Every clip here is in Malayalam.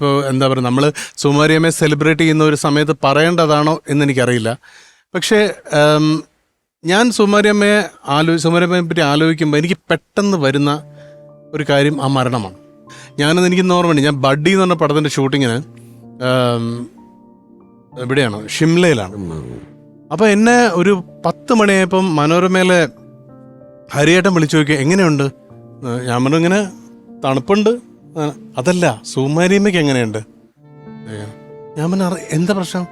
ഇപ്പോൾ എന്താ പറയുക നമ്മൾ സുമാരിയമ്മയെ സെലിബ്രേറ്റ് ചെയ്യുന്ന ഒരു സമയത്ത് പറയേണ്ടതാണോ എന്ന് എനിക്കറിയില്ല. പക്ഷേ ഞാൻ സുമാരിയമ്മയെ ആലോ സുമാരിയമ്മയെ പറ്റി ആലോചിക്കുമ്പോൾ എനിക്ക് പെട്ടെന്ന് വരുന്ന ഒരു കാര്യം ആ മരണമാണ്. ഞാനത് എനിക്ക് ഓർമ്മയുണ്ട് ഞാൻ ബഡ്ഡി എന്ന് പറഞ്ഞ പടത്തിന്റെ ഷൂട്ടിങ്ങിന് എവിടെയാണ്? ഷിംലയിലാണ്. അപ്പോൾ എന്നെ ഒരു പത്ത് മണിയായപ്പം മനോരമയിലെ ഹരിയേട്ടൻ വിളിച്ചു നോക്കി എങ്ങനെയുണ്ട്? ഞാൻ പറഞ്ഞു ഇങ്ങനെ തണുപ്പുണ്ട്. അതല്ല സുമാരിയമ്മയ്ക്ക് എങ്ങനെയുണ്ട്? ഞാൻ പിന്നെ "അറി- എന്താ പ്രശ്നം?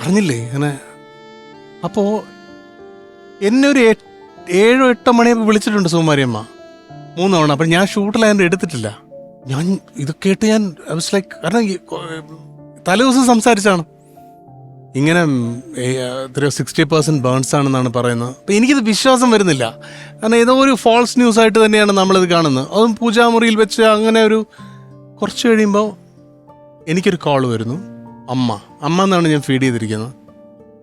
അറിഞ്ഞില്ലേ? അങ്ങനെ. അപ്പോ എന്നെ ഒരു ഏഴോ എട്ടോ മണിയപ്പോൾ വിളിച്ചിട്ടുണ്ട് സുമാരിയമ്മ. മൂന്ന് തവണ അപ്പം ഞാൻ ഷൂട്ടിലായതുകൊണ്ട് എടുത്തിട്ടില്ല. ഞാൻ ഇത് കേട്ട് ഞാൻ ലൈക്ക് കാരണം തലേ ദിവസം സംസാരിച്ചാണ് ഇങ്ങനെ എത്രയോ സിക്സ്റ്റി പെർസെന്റ് ബേൺസ് ആണെന്നാണ് പറയുന്നത്. അപ്പം എനിക്കിത് വിശ്വാസം വരുന്നില്ല. കാരണം ഏതോ ഒരു ഫോൾസ് ന്യൂസ് ആയിട്ട് തന്നെയാണ് നമ്മളിത് കാണുന്നത്. അതും പൂജാമുറിയിൽ വെച്ച് അങ്ങനെ ഒരു കുറച്ച് കഴിയുമ്പോൾ എനിക്കൊരു കോൾ വരുന്നു. അമ്മ. അമ്മ എന്നാണ് ഞാൻ ഫീഡ് ചെയ്തിരിക്കുന്നത്.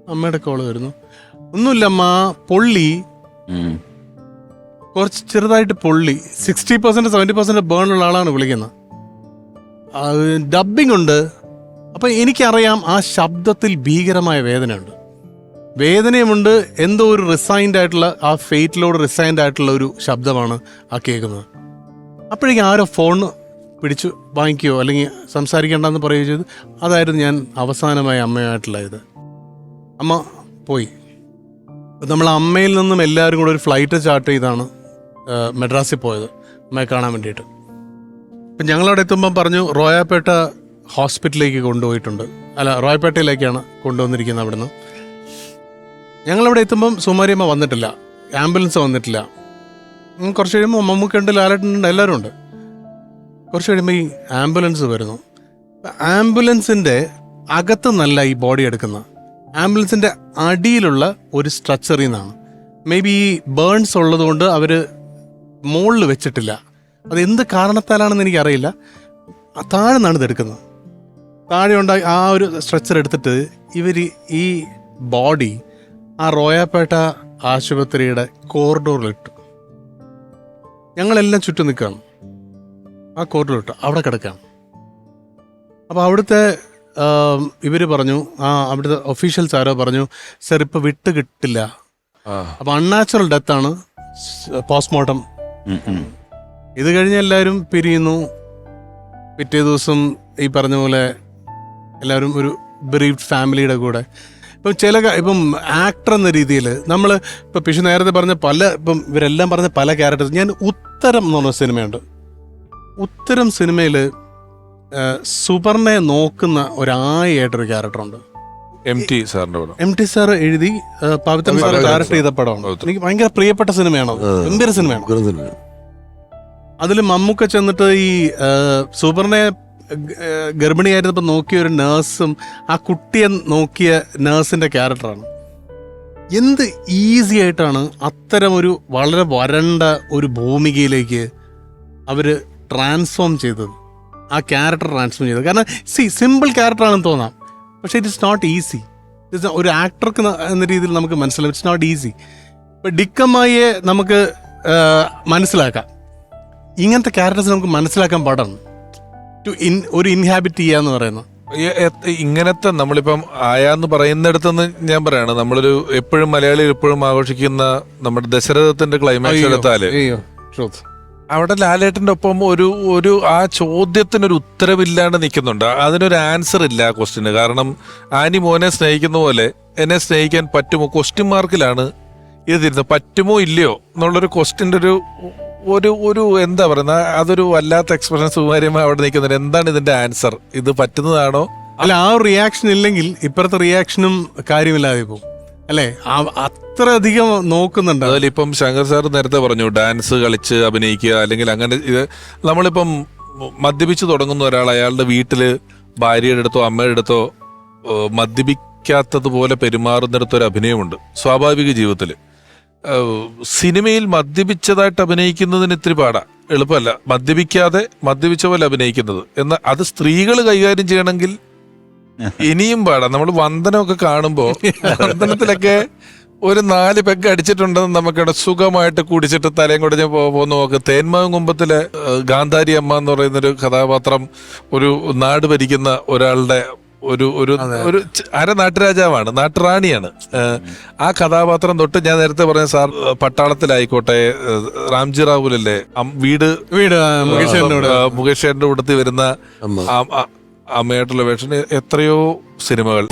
അമ്മയുടെ കോൾ വരുന്നു. ഒന്നുമില്ല അമ്മ. പൊള്ളി. കുറച്ച് ചെറുതായിട്ട് പൊള്ളി. Sixty percent seventy percent burn ഉള്ള ആളാണ് വിളിക്കുന്നത്. ഡബ്ബിംഗ് ഉണ്ട്. അപ്പം എനിക്കറിയാം ആ ശബ്ദത്തിൽ ഭീകരമായ വേദനയുണ്ട്. വേദനയുമുണ്ട് എന്തോ ഒരു റിസൈൻഡ് ആയിട്ടുള്ള ആ ഫെയ്റ്റിലോട് റിസൈൻഡ് ആയിട്ടുള്ള ഒരു ശബ്ദമാണ് ആ കേൾക്കുന്നത്. അപ്പോഴേക്കും ആരോ ഫോൺ പിടിച്ചു വാങ്ങിക്കുകയോ അല്ലെങ്കിൽ സംസാരിക്കേണ്ടെന്ന് പറയുകയോ ചെയ്തു. അതായിരുന്നു ഞാൻ അവസാനമായി അമ്മയായിട്ടുള്ള ഇത്. അമ്മ പോയി. നമ്മൾ അമ്മയിൽ നിന്നും എല്ലാവരും കൂടെ ഒരു ഫ്ലൈറ്റ് ചാർട്ട് ചെയ്താണ് മെഡ്രാസിൽ പോയത്. അമ്മയെ കാണാൻ വേണ്ടിയിട്ട്. അപ്പം ഞങ്ങളവിടെ എത്തുമ്പം പറഞ്ഞു റോയാപ്പേട്ട ഹോസ്പിറ്റലിലേക്ക് കൊണ്ടുപോയിട്ടുണ്ട്. അല്ല റോയപ്പേട്ടയിലേക്കാണ് കൊണ്ടുവന്നിരിക്കുന്നത് അവിടുന്ന്. ഞങ്ങളവിടെ എത്തുമ്പം സുമാരിയമ്മ വന്നിട്ടില്ല. ആംബുലൻസ് വന്നിട്ടില്ല. കുറച്ച് കഴിയുമ്പോൾ മമ്മൂക്കുണ്ട് ലാലേട്ടനുണ്ട് എല്ലാവരും ഉണ്ട്. കുറച്ച് കഴിയുമ്പോൾ ഈ ആംബുലൻസ് വരുന്നു. ആംബുലൻസിന്റെ അകത്ത് നല്ല ഈ ബോഡി എടുക്കുന്ന ആംബുലൻസിന്റെ അടിയിലുള്ള ഒരു സ്ട്രക്ചറിൽ നിന്നാണ്. മേ ബി ഈ ബേൺസ് ഉള്ളതുകൊണ്ട് അവർ മുകളിൽ വെച്ചിട്ടില്ല. അത് എന്ത് കാരണത്താലാണെന്ന് എനിക്കറിയില്ല. താഴെ നിന്നാണ് ഇത് എടുക്കുന്നത് താഴെ ഉണ്ടായി ആ ഒരു സ്ട്രെച്ചർ എടുത്തിട്ട് ഇവർ ഈ ബോഡി ആ റോയാപ്പേട്ട ആശുപത്രിയുടെ കോറിഡോറിലിട്ടു ഞങ്ങളെല്ലാം ചുറ്റും നിൽക്കുകയാണ്. ആ കോറിഡോറിലിട്ടു അവിടെ കിടക്കാം അപ്പോൾ അവിടുത്തെ ഇവർ പറഞ്ഞു ആ അവിടുത്തെ ഒഫീഷ്യൽസ് ആരോ പറഞ്ഞു സർ ഇപ്പോൾ വിട്ട് കിട്ടില്ല. അപ്പോൾ അൺനാച്ചുറൽ ഡെത്താണ് പോസ്റ്റ്മോർട്ടം. ഇത് കഴിഞ്ഞ് എല്ലാവരും പിരിയുന്നു. പിറ്റേ ദിവസം ഈ പറഞ്ഞ പോലെ എല്ലാവരും ഒരു ബ്രീഫ് ഫാമിലിയുടെ കൂടെ. ഇപ്പം ചില ഇപ്പം ആക്ടർ എന്ന രീതിയിൽ നമ്മൾ ഇപ്പം പിഷു നേരത്തെ പറഞ്ഞ പല ഇപ്പം ഇവരെല്ലാം പറഞ്ഞ പല ക്യാരക്ടേഴ്സ് ഞാൻ ഉത്തരം എന്ന് പറഞ്ഞ സിനിമയുണ്ട്. ഉത്തരം സിനിമയിൽ സുപർണയെ നോക്കുന്ന ഒരായിട്ടൊരു ക്യാരക്ടറുണ്ട് എം ടി സാറിന്റെ പടം. എം ടി സാർ എഴുതി പവിത്രം പവിത്രൻ സാർ ഡയറക്ട് ചെയ്ത പടമാണ്. എനിക്ക് ഭയങ്കര പ്രിയപ്പെട്ട സിനിമയാണ്. ഗംഭീര സിനിമയാണ്. അതിൽ മമ്മൂക്ക ചെന്നിട്ട് ഈ ഗ- ഗർഭിണിയായിരുന്നപ്പോൾ നോക്കിയ ഒരു നേഴ്സും ആ കുട്ടിയെ നോക്കിയ നേഴ്സിന്റെ ക്യാരക്ടറാണ് എന്ത് ഈസി ആയിട്ടാണ് അത്തരം ഒരു വളരെ വരണ്ട ഒരു ഭൂമികയിലേക്ക് അവർ ട്രാൻസ്ഫോം ചെയ്തത്? ആ ക്യാരക്ടർ ട്രാൻസ്ഫോം ചെയ്തത്. കാരണം സി സിമ്പിൾ ക്യാരക്ടറാണെന്ന് തോന്നാം. പക്ഷേ ഇറ്റ് ഇസ് നോട്ട് ഈസി ഒരു ആക്ടർക്ക് എന്ന രീതിയിൽ നമുക്ക് മനസ്സിലാവും. ഇറ്റ്സ് നോട്ട് ഈസി ഇപ്പം ഡിക്കമ്മായിയെ നമുക്ക് മനസ്സിലാക്കാം. ഇങ്ങനത്തെ ക്യാരക്ടേഴ്സ് നമുക്ക് മനസ്സിലാക്കാൻ പാടാണ്. ടു ഇൻ ഒരു ഇൻഹാബിറ്റ് ചെയ്യാന്ന് പറയുന്നത്. ഇങ്ങനത്തെ നമ്മളിപ്പം ആയാന്ന് പറയുന്നിടത്തുനിന്ന് ഞാൻ പറയാണ്. നമ്മളൊരു എപ്പോഴും മലയാളി എപ്പോഴും ആഘോഷിക്കുന്ന നമ്മുടെ ദശരഥത്തിന്റെ ക്ലൈമാക്സ് എടുത്താൽ. അവിടെ ലാലേട്ടന്റെ ഒപ്പം ഒരു ഒരു ആ ചോദ്യത്തിനൊരു ഉത്തരവില്ലാണ്ട് നിൽക്കുന്നുണ്ട്. അതിനൊരു ആൻസർ ഇല്ല ആ ക്വസ്റ്റിന് കാരണം ആനി മോനെ സ്നേഹിക്കുന്ന പോലെ എന്നെ സ്നേഹിക്കാൻ പറ്റുമോ? ക്വസ്റ്റ്യൻ മാർക്കിലാണ് ഇത് തിരുന്നത് പറ്റുമോ ഇല്ലയോ? എന്നുള്ളൊരു ക്വസ്റ്റിന്റെ ഒരു ഒരു ഒരു എന്താ പറയുന്ന അതൊരു വല്ലാത്ത എക്സ്പ്രഷൻ സുമാര്യമായി അവിടെ നിൽക്കുന്നുണ്ട് എന്താണ് ഇതിന്റെ ആൻസർ ഇത് പറ്റുന്നതാണോ? അല്ല ആ റിയാക്ഷൻ ഇല്ലെങ്കിൽ ഇപ്പുറത്തെ റിയാക്ഷനും കാര്യമില്ലാതെ പോകും. അല്ലേ? അത്ര അധികം നോക്കുന്നുണ്ട്. അതിൽ ഇപ്പം ശങ്കർ സാർ നേരത്തെ പറഞ്ഞു ഡാൻസ് കളിച്ച് അഭിനയിക്കുക അല്ലെങ്കിൽ അങ്ങനെ ഇത് നമ്മളിപ്പം മദ്യപിച്ച് തുടങ്ങുന്ന ഒരാൾ അയാളുടെ വീട്ടിൽ ഭാര്യയുടെ അടുത്തോ അമ്മയുടെ അടുത്തോ മദ്യപിക്കാത്തതുപോലെ പെരുമാറുന്നിടത്തൊരു അഭിനയമുണ്ട്. സ്വാഭാവിക ജീവിതത്തിൽ സിനിമയിൽ മദ്യപിച്ചതായിട്ട് അഭിനയിക്കുന്നതിന് ഇത്തിരി പാടാ. എളുപ്പമല്ല. മദ്യപിക്കാതെ മദ്യപിച്ച പോലെ അഭിനയിക്കുന്നത്. എന്നാൽ അത് സ്ത്രീകൾ കൈകാര്യം ചെയ്യണമെങ്കിൽ ഇനിയും പാടാ. നമ്മൾ വന്ദനമൊക്കെ കാണുമ്പോൾ വന്ദനത്തിലൊക്കെ ഒരു നാല് പെഗ് അടിച്ചിട്ടുണ്ടെന്ന് നമുക്കിവിടെ സുഖമായിട്ട് കുടിച്ചിട്ട് തലയും കുടഞ്ഞ് പോകുന്ന നോക്ക്. തേന്മാവും കുമ്പത്തിലെ ഗാന്ധാരി അമ്മ എന്ന് പറയുന്നൊരു കഥാപാത്രം ഒരു നാട് ഭരിക്കുന്ന ഒരാളുടെ ഒരു ഒരു ഒരു അര നാട്ടുരാജാവാണ് നാട്ടുറാണിയാണ്. ആ കഥാപാത്രം തൊട്ട് ഞാൻ നേരത്തെ പറഞ്ഞ സാർ പട്ടാളത്തിലായിക്കോട്ടെ റാംജി റാവുലല്ലേ വീട് വീട് മുകേഷ് കൂടത്തി വരുന്ന അമ്മയായിട്ടുള്ള വേഷന് എത്രയോ സിനിമകൾ.